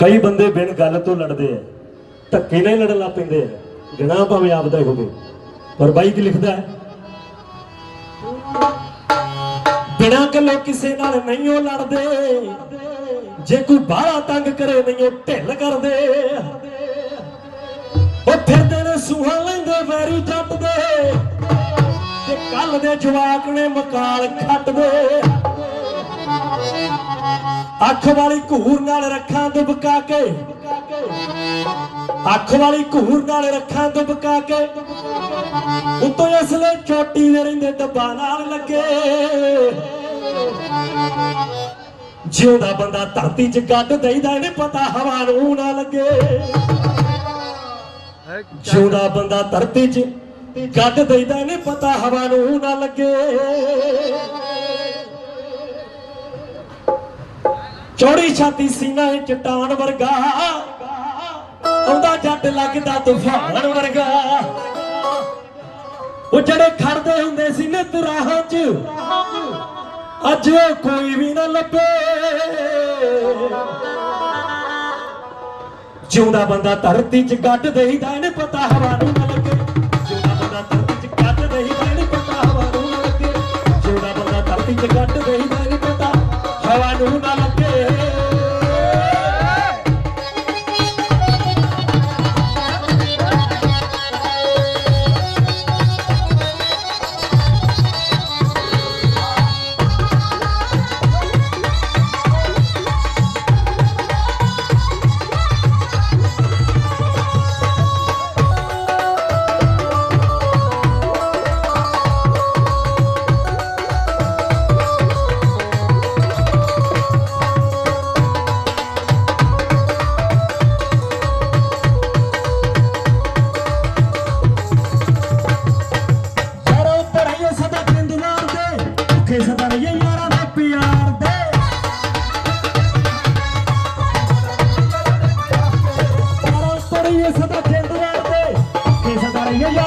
ਕਈ ਬੰਦੇ ਬਿਨ ਗੱਲ ਤੋਂ ਲੜਦੇ ਆ, ਧੱਕੇ ਨਾਲ ਹੀ ਲੜਨ ਲੱਗ ਪੈਂਦੇ ਆ। ਗਣਾ ਭਾਵੇਂ ਆਪਦਾ ਹੋਵੇ। ਪਰ ਬਾਈ ਕੀ ਲਿਖਦਾ ਹੈ? ਬਿਨਾਂ ਗੱਲੋਂ ਕਿਸੇ ਨਾਲ ਨਹੀਂ ਉਹ ਲੜਦੇ। ਜੇ ਕੋਈ ਬਾਹਲਾ ਤੰਗ ਕਰੇ ਨਹੀਂ ਉਹ ਢਿੱਲ ਕਰਦੇ। ਉਹ ਫਿਰਦੇ ਨੇ ਸੂਹਾਂ ਲੈਂਦੇ, ਵੈਰੀ ਜੱਟ ਦੇ ਤੇ ਕੱਲ ਦੇ ਜਵਾਕ ਨੇ ਮਕਾਲ ਖੱਟਦੇ। ਅੱਖ ਵਾਲੀ ਘੂਰ ਨਾਲ ਰੱਖਾਂ ਦੁਬਕਾ ਕੇ। ਅੱਖ ਵਾਲੀ ਘੂਰ ਨਾਲ ਰੱਖਾਂ ਦੁਬਕਾ ਕੇ। ਉਤੋਂ ਅਸਲੇ ਚੋਟੀ ਦੇ ਰਹਿੰਦੇ ਡੱਬਾ ਨਾਲ ਲੱਗੇ। ਜਿਉਂਦਾ ਬੰਦਾ ਧਰਤੀ 'ਚ ਗੱਡ ਦੇਈਦਾ, ਇਹਨੇ ਪਤਾ ਹਵਾ ਨੂੰ ਨਾ ਲੱਗੇ। ਜਿਉਂਦਾ ਬੰਦਾ ਧਰਤੀ 'ਚ ਗੱਡ ਦੇਈਦਾ, ਇਹਨੇ ਪਤਾ ਹਵਾ ਨੂੰ ਨਾ ਲੱਗੇ। ਚੌੜੀ ਛਾਤੀ ਸੀਨਾ ਇਹ ਚਟਾਨ ਵਰਗਾ। ਆਉਂਦਾ ਜੱਟ ਲੱਗਦਾ ਤੂਫਾਨ ਵਰਗਾ। ਉਹ ਜਿਹੜੇ ਖੜਦੇ ਹੁੰਦੇ ਸੀ ਨੇ ਤੁਰਾਹਾਂ 'ਚ, ਅੱਜ ਉਹ ਕੋਈ ਵੀ ਨਾ ਲੱਭੇ। ਜਿਉਂਦਾ ਬੰਦਾ ਧਰਤੀ 'ਚ ਗੱਡ ਦੇਈਦਾ, ਇਹਨੇ ਪਤਾ ਹਵਾ ਨੂੰ Yeah, yeah.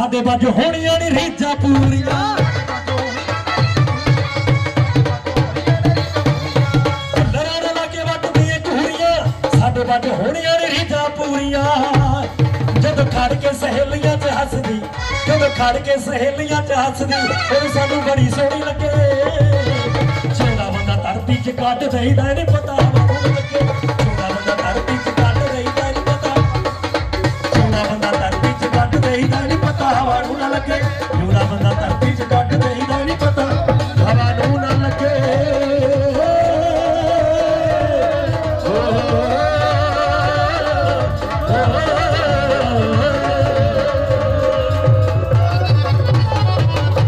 ਸਾਡੇ ਵੱਜ ਹੋਣੀਆਂ ਨਹੀਂ ਰੀਝਾਂ ਪੂਰੀਆਂ। ਭੁੱਲਰਾਂ ਲਾ ਕੇ ਵੱਟਦੀਆਂ ਘੂਰੀਆਂ, ਸਾਡੇ ਵੱਜ ਹੋਣੀਆਂ ਨਹੀਂ ਰੀਝਾਂ ਪੂਰੀਆਂ। ਜਦੋਂ ਖੜ ਕੇ ਸਹੇਲੀਆਂ 'ਚ ਹੱਸਦੀ, ਜਦੋਂ ਖੜ ਕੇ ਸਹੇਲੀਆਂ 'ਚ ਹੱਸਦੀ ਉਹ ਸਾਨੂੰ ਬੜੀ ਸੋਹਣੀ ਲੱਗੇ। ਜਿਹੜਾ ਬੰਦਾ ਧਰਤੀ 'ਚ ਕੱਢ ਚਾਹੀਦਾ ਇਹਨੇ ਪਤਾ ਹਵਾ ਲੱਗੇ